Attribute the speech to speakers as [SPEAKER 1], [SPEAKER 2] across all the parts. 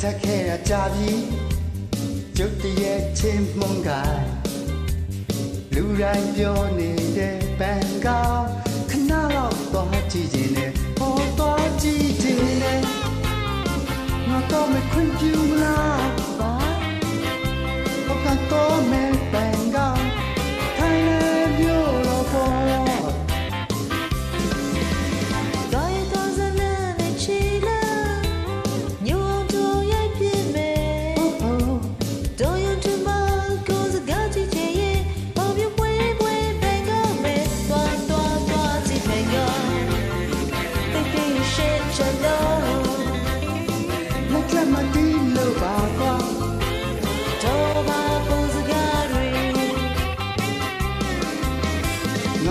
[SPEAKER 1] ထက်ခဲ့ရကြပြီကျုပ်တရဲ့ချင်းမုန်းကလူတိုင်းပြောနေတဲ့ပန်ကခဏတော့သွားကြည့်ခြင်း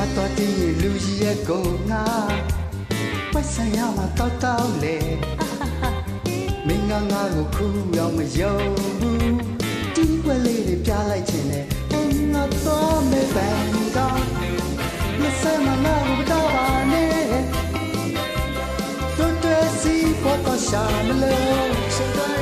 [SPEAKER 1] ငါတော့တီး
[SPEAKER 2] လူကြီးရဲ့ကိုငါပတ်စံ
[SPEAKER 1] ရမှာတောက်တောက်လေမင်းကငါကိုခူးတော့မယုံဘူးတီးွက်လေးတွေပြလိုက်ခြင်းနဲ့ဘုံငါတော့မဲပန်ကမဆမ်းမငါကိုမတော့ပါနဲ့တို့တဲ့စီပေါ်တော့ရှာမလို့
[SPEAKER 2] ရှင်သွားရ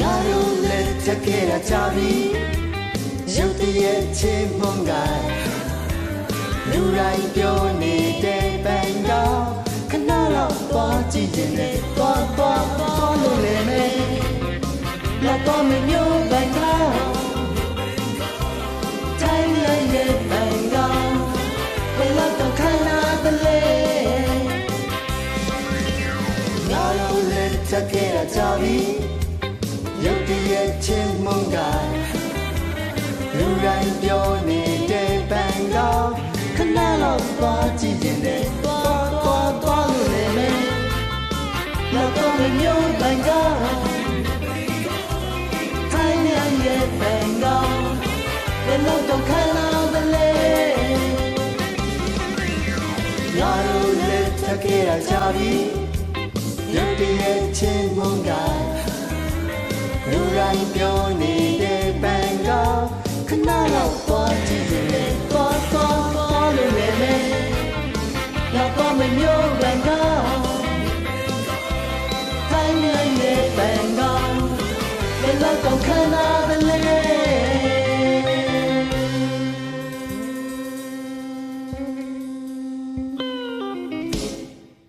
[SPEAKER 1] ငါတို့လက်ထက်ခဲ့ရကြပြီရုပ်တရက်ချင်းမုန်းကလူတိုင်းပြောနေတဲ့ပန်ကခဏတော့သွားကြည့်ခြင်းနဲ့သွားသွားသွားလို့လည်းမယ်လာတော့မမျိုးပန်ကတိုင်းလိုက်ရဲ့ပန်ကဘယ်တော့တော့ခဏတလေငါတို့လက်ထက်ခဲ့ရကြပြီ ရုပ်တရက်ချင်းမုန်းကလူတိုင်းပြောနေတဲ့ပန်ကခဏတော့သွားကြည့်ခြင်းနဲ့သွားသွားသွားလို့လည်းမယ်လောက်တော့မမျိုးပန်ကထိုင်းရရဲ့ပန်ကဘယ်လောက်တော့ခံလာသလဲငါတို့လက်ထက်ခဲ့ရကြပြီရုပ်တရက်ချင်းမုန်းက လူတိုင်းပြောနေတဲ့ဘန်ကခဏတော့သွားကြည့်ရင်လည်းသွားသွားသွားလို့လည်းမယ်။နောက်တော့မမျိုးဘန်ကတိုင်းနေတဲ့ဘန်ကဘယ်လောက်တော့ခဏ